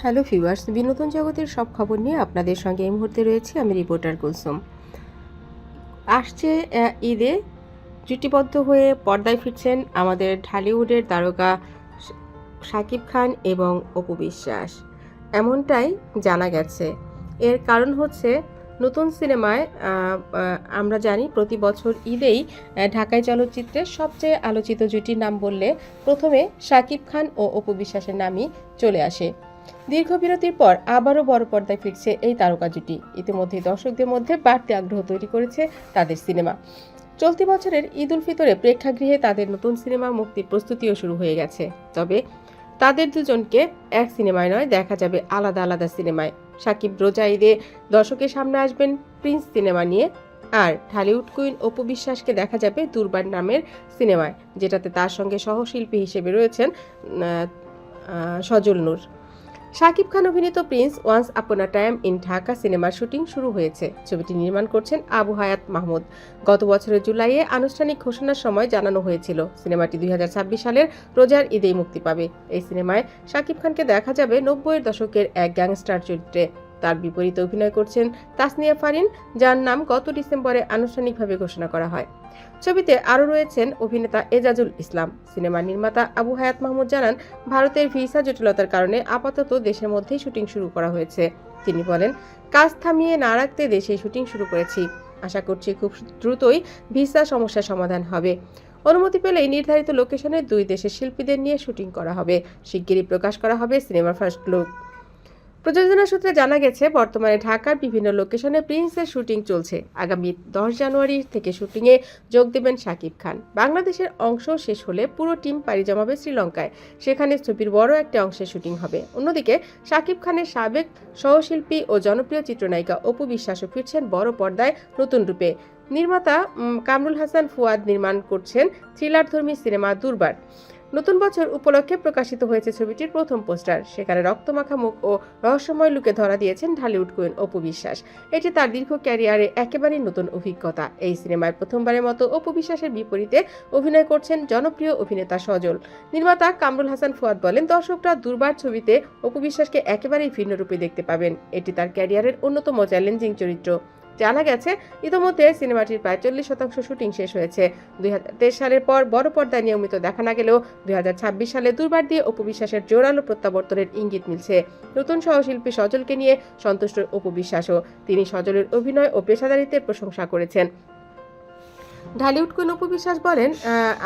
Hello viewers, বিনোদন জগতের সব খবর নিয়ে আপনাদের সঙ্গে এই মুহূর্তে রয়েছে আমি রিপোর্টার কুলসুম। আসছে ঈদে জুটিবদ্ধ হয়ে পর্দায় ফিরছেন আমাদের ঢালিউডের তারকা শাকিব খান এবং অপু বিশ্বাস। এমনটাই জানা গেছে। এর কারণ হচ্ছে, নতুন সিনেমায় আমরা জানি প্রতি বছর ঈদেই ঢাকায় চলচ্চিত্রের সবচেয়ে আলোচিত জুটির নাম বললে প্রথমে শাকিব খান ও অপু বিশ্বাসের নামই চলে আসে। দীর্ঘ বিরতির পর আবারও বড় পর্দায় ফিরছে এই তারকা জুটি। ইতিমধ্যে দর্শকদের মধ্যে বাড়তি আগ্রহ তৈরি করেছে তাদের সিনেমা। চলতি বছরের ঈদ উল ফিতরে প্রেক্ষাগৃহে তাদের নতুন সিনেমা মুক্তির প্রস্তুতিও শুরু হয়ে গেছে। তবে তাদের দুজনকে এক সিনেমায় নয়, দেখা যাবে আলাদা আলাদা সিনেমায়। সাকিব রোজা ঈদে দর্শকের সামনে আসবেন প্রিন্স সিনেমা নিয়ে, আর ঢালিউড কুইন অপু বিশ্বাসকে দেখা যাবে দুর্বার নামের সিনেমায়, যেটাতে তার সঙ্গে সহশিল্পী হিসেবে রয়েছেন সজল নূর। শাকিব খান অভিনীত prince once upon time in Dhaka সিনেমার শুটিং শুরু হয়েছে। ছবিটি নির্মাণ করছেন আবু হায়াত মাহমুদ। গত বছরের জুলাইয়ে আনুষ্ঠানিক ঘোষণার সময় জানানো হয়েছিল, সিনেমাটি দুই হাজার ছাব্বিশ সালের রোজার ঈদেই মুক্তি পাবে। এই সিনেমায় শাকিব খানকে দেখা যাবে নব্বইয়ের দশকের এক গ্যাংস্টার চরিত্রে। তার বিপরীতে অভিনয় করছেন তাসনিয়া ফারিন, যার নাম গত ডিসেম্বরে আনুষ্ঠানিকভাবে ঘোষণা করা হয়। ছবিতে আরও রয়েছেন অভিনেতা এজাজুল ইসলাম। সিনেমার নির্মাতা আবু হায়াত মাহমুদ জানান, ভারতের ভিসা জটিলতার কারণে আপাতত দেশের মধ্যেই শুটিং শুরু করা হয়েছে। তিনি বলেন, কাজ থামিয়ে না রাখতে দেশে শুটিং শুরু করেছি। আশা করছি খুব দ্রুতই ভিসা সমস্যার সমাধান হবে। অনুমতি পেলেই নির্ধারিত লোকেশনে দুই দেশের শিল্পীদের নিয়ে শুটিং করা হবে। শিগগিরই প্রকাশ করা হবে সিনেমার ফার্স্ট লুক। প্রযোজনা সূত্রে জানা গেছে, বর্তমানে ঢাকার বিভিন্ন লোকেশনে প্রিন্সের শুটিং চলছে। আগামী দশ জানুয়ারি থেকে শুটিংয়ে যোগ দেবেন শাকিব খান। বাংলাদেশের অংশ শেষ হলে পুরো টিম পাড়ি জমাবে শ্রীলঙ্কায়। সেখানে ছবির বড় একটা অংশের শুটিং হবে। অন্যদিকে, শাকিব খানের সাবেক সহশিল্পী ও জনপ্রিয় চিত্রনায়িকা অপু বিশ্বাসও ফিরছেন বড় পর্দায় নতুন রূপে। নির্মাতা কামরুল হাসান ফুয়াদ নির্মাণ করছেন থ্রিলারধর্মী সিনেমা দুর্বার। নতুন বছর উপলক্ষে প্রকাশিত হয়েছে ছবিটির প্রথম পোস্টার। সেখানে রক্তমাখা মুখ ও রহস্যময় লুকে ধরা দিয়েছেন ঢালিউড কুইন অপু বিশ্বাস। এটি তার দীর্ঘ ক্যারিয়ারে একেবারেই নতুন অভিজ্ঞতা। এই সিনেমায় প্রথমবারের মতো অপু বিশ্বাসের বিপরীতে অভিনয় করছেন জনপ্রিয় অভিনেতা সজল। নির্মাতা কামরুল হাসান ফুয়াদ বলেন, দর্শকরা দুর্বার ছবিতে অপু বিশ্বাসকে একেবারেই ভিন্ন রূপে দেখতে পাবেন। এটি তার ক্যারিয়ারের অন্যতম চ্যালেঞ্জিং চরিত্র। জানা গেছে, ইতোমধ্যে সিনেমাটির প্রায় চল্লিশ শতাংশ শুটিং শেষ হয়েছে। দুই হাজার তেইশ সালের পর বড় পর্দায় নিয়মিত দেখা না গেলেও দুই ছাব্বিশ সালে দুর্বার দিয়ে অপবিশ্বাসের জোরালো প্রত্যাবর্তনের ইঙ্গিত মিলছে। নতুন সহশিল্পী সজলকে নিয়ে সন্তুষ্ট অপবিশ্বাসও তিনি সজলের অভিনয় ও পেশাদারিত্বের প্রশংসা করেছেন। ঢালিউড কোন অপু বিশ্বাস বলেন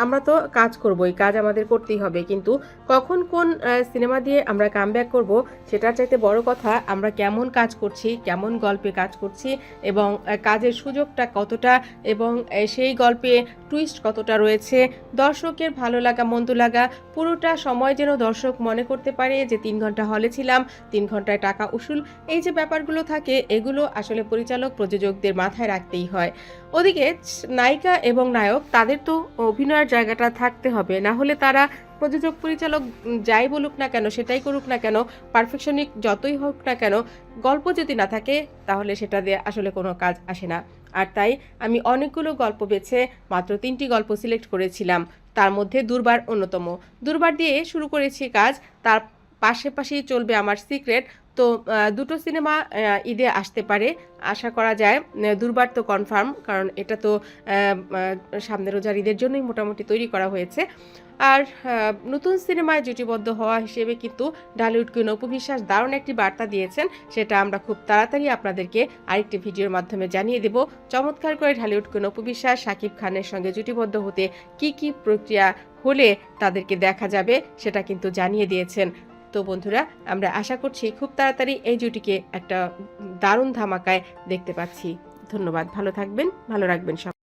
আমরা তো কাজ করবই, কাজ আমাদের করতেই হবে, কিন্তু কখন কোন সিনেমা দিয়ে আমরা কাম ব্যাক করব সেটার চাইতে বড় কথা, আমরা কেমন কাজ করছি, কেমন গল্পে কাজ করছি এবং কাজের সুযোগটা কতটা এবং সেই গল্পে টুইস্ট কতটা রয়েছে, দর্শকের ভালো লাগা, মন্দ লাগা, পুরোটা সময় যেন দর্শক মনে করতে পারে যে তিন ঘণ্টা হলে ছিলাম, তিন ঘন্টায় টাকা উসুল, এই যে ব্যাপারগুলো থাকে, এগুলো আসলে পরিচালক, প্রযোজকদের মাথায় রাখতেই হয়। ওদিকে নায়িকা এবং নায়ক, তাদের তো অভিনয়ের জায়গাটা থাকতে হবে। না হলে তারা প্রযোজক, পরিচালক যাই বলুক না কেন, সেটাই করুক না কেন পারফেকশনিক যতই হোক না কেন, গল্প যদি না থাকে, তাহলে সেটা দিয়ে আসলে কোনো কাজ আসে না। আর তাই আমি অনেকগুলো গল্প বেছে মাত্র তিনটি গল্প সিলেক্ট করেছিলাম। তার মধ্যে দুর্বার অন্যতম। দুর্বার দিয়ে শুরু করেছি কাজ, তার পাশে পাশেই চলবে আমার সিক্রেট তো দুটো সিনেমা ঈদে আসতে পারে। আশা করা যায় দুর্বার তো কনফার্ম কারণ এটা তো সামনের রোজার ঈদের জন্যই মোটামুটি তৈরি করা হয়েছে। আর নতুন সিনেমায় জুটিবদ্ধ হওয়া হিসেবে কিন্তু ঢালিউড কুইন অপুবিশ্বাস দারুণ একটি বার্তা দিয়েছেন। সেটা আমরা খুব তাড়াতাড়ি আপনাদেরকে আরেকটি ভিডিওর মাধ্যমে জানিয়ে দেব। চমৎকার করে ঢালিউড কুইন অপু বিশ্বাস, শাকিব খানের সঙ্গে জুটিবদ্ধ হতে কি কি প্রক্রিয়া হলে তাদেরকে দেখা যাবে, সেটা কিন্তু জানিয়ে দিয়েছেন তো বন্ধুরা, আমরা আশা করছি খুব তাড়াতাড়ি এই জুটিকে একটা দারুণ ধামাকায় দেখতে পাচ্ছি। ধন্যবাদ, ভালো থাকবেন, ভালো রাখবেন সব